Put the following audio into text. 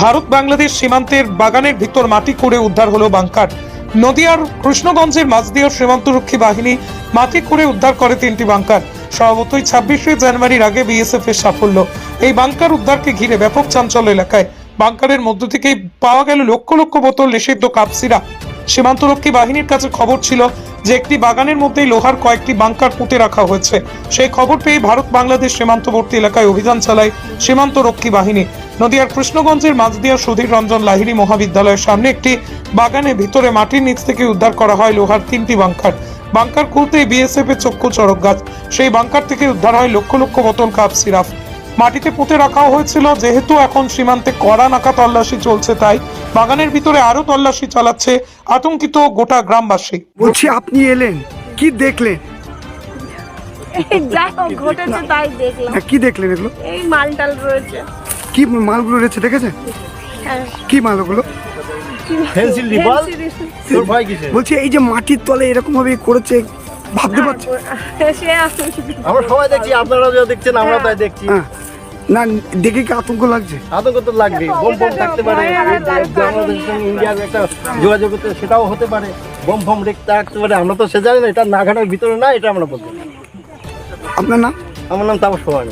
ভারত বাংলাদেশ সীমান্তের বাগানের ভিতর মাটি করে উদ্ধার হলো বাংকার। নদিয়ার কৃষ্ণগঞ্জের মাঝদিয়া সীমান্তরক্ষী বাহিনী মাটি করে উদ্ধার করে তিনটি বাংকার। স্বভাবতই ছাব্বিশে জানুয়ারির আগে বিএসএফ এর সাফল্য। এই বাংকার উদ্ধারকে ঘিরে ব্যাপক চাঞ্চল্য এলাকায়। বাংকারের মধ্য থেকেই পাওয়া গেল লক্ষ লক্ষ বোতল নিষিদ্ধ কাপসিরা। সীমান্তরক্ষী বাহিনীর কাছে খবর ছিল যে একটি বাগানের মধ্যেই লোহার কয়েকটি বাংকার পুঁতে রাখা হয়েছে। সেই খবর পেয়ে ভারত বাংলাদেশ সীমান্তবর্তী এলাকায় অভিযান চালায় সীমান্তরক্ষী বাহিনী। নদিয়ার কৃষ্ণগঞ্জের মাঝদিয়া সুধীর রঞ্জন লাহিড়ী মহাবিদ্যালয়ের সামনে একটি বাগানের ভিতরে মাটির নিচ থেকে উদ্ধার করা হয় লোহার তিনটি বাংকার। বাংকার খুলতে বিএসএফ এর চক্ষু চড়ক গাছ। সেই বাংকার থেকে উদ্ধার হয় লক্ষ লক্ষ বোতল কাপ সিরাপ। মাটিতে পুঁতে রাখা হয়েছিল, যেহেতু এখন সীমান্তে কড়া নাকা তল্লাশি চলছে তাই বাগানের ভিতরে আরও তল্লাশি চালাচ্ছে আতঙ্কিত গোটা গ্রামবাসী। বলছি আপনি এলেন? কি দেখলেন? যা ঘটেছে তাই দেখলাম। হ্যাঁ, কি দেখলেন এগুলো? এই মালটাল রয়েছে। কি মালগুলো রয়েছে দেখেছেন? হ্যাঁ। কি মাল? ওগুলো বলছি এই যে মাটির তলে এরকম ভাবে করেছে ভাবতে পারছি আমরা সবাই দেখছি আপনারা যা দেখছেন আমরা তাই দেখছি। হ্যাঁ। না দেখে কি আতঙ্ক লাগছে? আতঙ্ক তো লাগবে বোম ফোম থাকতে পারে বাংলাদেশের সঙ্গে ইন্ডিয়ার একটা যোগাযোগ সেটাও হতে পারে। বোম ফোম রেখে থাকতে পারে আমরা তো সে জানি না এটা নাঘাটার ভিতরে না এটা আমরা বলতে। আপনার নাম? আমার নাম তাপস সবাই